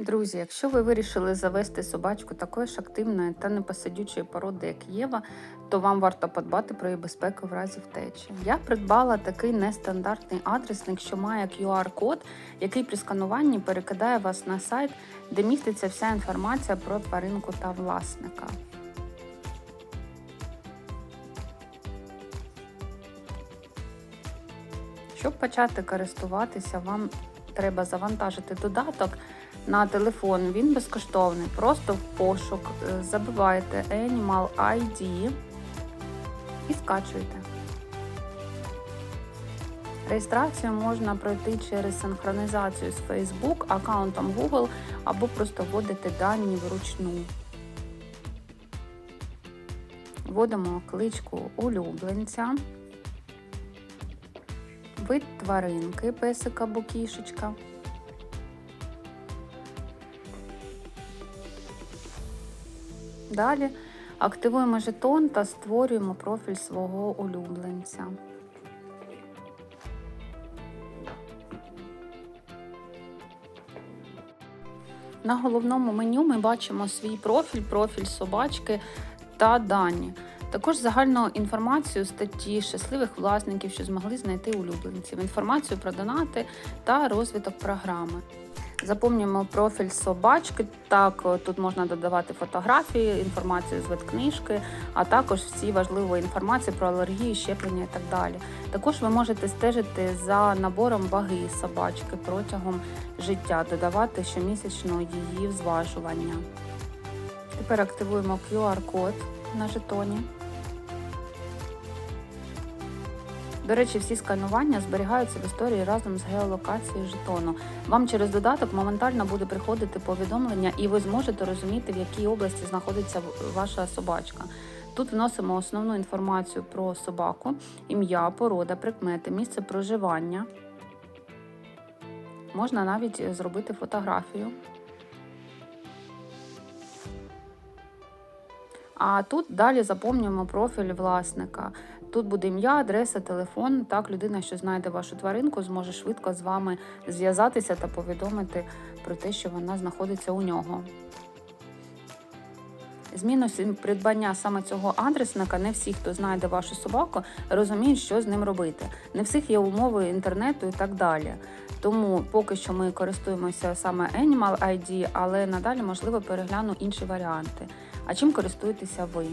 Друзі, якщо ви вирішили завести собачку такої ж активної та непосидючої породи, як Єва, то вам варто подбати про її безпеку в разі втечі. Я придбала такий нестандартний адресник, що має QR-код, який при скануванні перекидає вас на сайт, де міститься вся інформація про тваринку та власника. Щоб почати користуватися, вам треба завантажити додаток на телефон. Він безкоштовний. Просто в пошук е, забиваєте Animal ID і скачуєте. Реєстрацію можна пройти через синхронізацію з Facebook, аккаунтом Google або просто вводити дані вручну. Вводимо кличку улюбленця, вид тваринки, песик або кішечка. Далі активуємо жетон та створюємо профіль свого улюбленця. На головному меню ми бачимо свій профіль, профіль собачки та дані. Також загальну інформацію статті щасливих власників, що змогли знайти улюбленців, інформацію про донати та розвиток програми. Заповнюємо профіль собачки. Так, тут можна додавати фотографії, інформацію з веткнижки, а також всі важливі інформації про алергії, щеплення і так далі. Також ви можете стежити за набором ваги собачки протягом життя, додавати щомісячно її зважування. Тепер активуємо QR-код на жетоні. До речі, всі сканування зберігаються в історії разом з геолокацією жетону. Вам через додаток моментально буде приходити повідомлення, і ви зможете розуміти, в якій області знаходиться ваша собачка. Тут вносимо основну інформацію про собаку, ім'я, порода, прикмети, місце проживання. Можна навіть зробити фотографію. А тут далі заповнюємо профіль власника. Тут буде ім'я, адреса, телефон. Так, людина, що знайде вашу тваринку, зможе швидко з вами зв'язатися та повідомити про те, що вона знаходиться у нього. З мінусів придбання саме цього адресника не всі, хто знайде вашу собаку, розуміють, що з ним робити. Не всіх є умови інтернету і так далі. Тому поки що ми користуємося саме Animal ID, але надалі можливо перегляну інші варіанти. А чим користуєтеся ви?